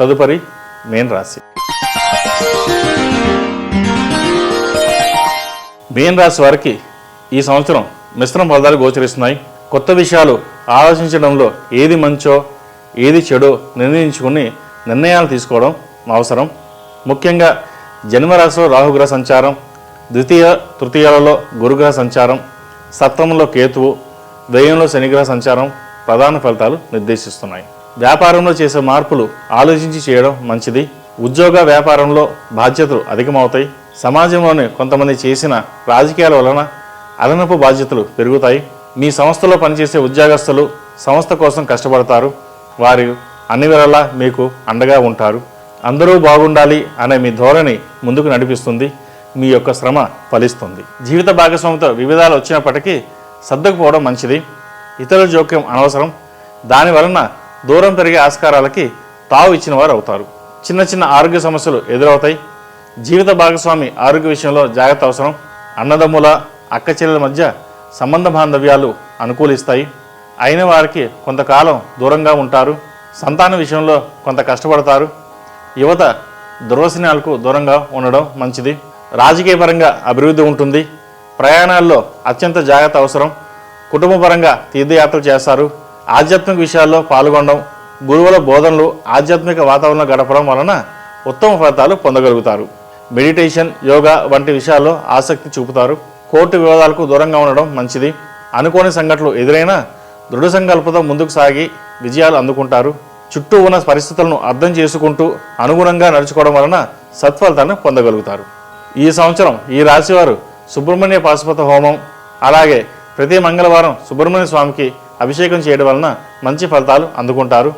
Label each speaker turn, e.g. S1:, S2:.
S1: తదుపరి మేన్ రాశి. మేన్ రాశి వారికి ఈ సంవత్సరం మిశ్రమ ఫలితాలు గోచరిస్తున్నాయి. కొత్త విషయాలు ఆలోచించడంలో ఏది మంచో ఏది చెడో నిర్ణయించుకుని నిర్ణయాలు తీసుకోవడం అవసరం. ముఖ్యంగా జన్మరాశిలో రాహుగ్రహ సంచారం ద్వితీయ తృతీయాలలో గురుగ్రహ సంచారం సప్తమంలో కేతువు వ్యయంలో శనిగ్రహ సంచారం ప్రధాన ఫలితాలు నిర్దేశిస్తున్నాయి. వ్యాపారంలో చేసే మార్పులు ఆలోచించి చేయడం మంచిది. ఉద్యోగ వ్యాపారంలో బాధ్యతలు అధికమవుతాయి. సమాజంలోని కొంతమంది చేసిన రాజకీయాల వలన అదనపు బాధ్యతలు పెరుగుతాయి. మీ సంస్థలో పనిచేసే ఉద్యోగస్తులు సంస్థ కోసం కష్టపడతారు. వారు అన్ని వేళలా మీకు అండగా ఉంటారు. అందరూ బాగుండాలి అనే మీ ధోరణి ముందుకు నడిపిస్తుంది. మీ యొక్క శ్రమ ఫలిస్తుంది. జీవిత భాగస్వామితో వివిధాలు వచ్చినప్పటికీ సర్దుకుపోవడం మంచిది. ఇతరుల జోక్యం అనవసరం. దాని వలన దూరం పెరిగే ఆస్కారాలకి తావు ఇచ్చిన వారు అవుతారు. చిన్న చిన్న ఆరోగ్య సమస్యలు ఎదురవుతాయి. జీవిత భాగస్వామి ఆరోగ్య విషయంలో జాగ్రత్త అవసరం. అన్నదమ్ముల అక్క చెల్లెల మధ్య సంబంధ బాంధవ్యాలు అనుకూలిస్తాయి. అయిన వారికి కొంతకాలం దూరంగా ఉంటారు. సంతాన విషయంలో కొంత కష్టపడతారు. యువత దుర్వసనాలకు దూరంగా ఉండడం మంచిది. రాజకీయపరంగా అభివృద్ధి ఉంటుంది. ప్రయాణాల్లో అత్యంత జాగ్రత్త అవసరం. కుటుంబపరంగా తీర్థయాత్రలు చేస్తారు. ఆధ్యాత్మిక విషయాల్లో పాల్గొనడం గురువుల బోధనలు ఆధ్యాత్మిక వాతావరణం గడపడం వలన ఉత్తమ ఫలితాలు పొందగలుగుతారు. మెడిటేషన్ యోగా వంటి విషయాల్లో ఆసక్తి చూపుతారు. కోర్టు వివాదాలకు దూరంగా ఉండడం మంచిది. అనుకోని సంఘటనలు ఎదురైనా దృఢ సంకల్పంతో ముందుకు సాగి విజయాలు అందుకుంటారు. చుట్టూ ఉన్న పరిస్థితులను అర్థం చేసుకుంటూ అనుగుణంగా నడుచుకోవడం వలన సత్ఫలితాన్ని పొందగలుగుతారు. ఈ సంవత్సరం ఈ రాశివారు సుబ్రహ్మణ్య పాశుపత హోమం అలాగే ప్రతి మంగళవారం సుబ్రహ్మణ్య స్వామికి అభిషేకం చేయడం వలన మంచి ఫలితాలు అందుకుంటారు.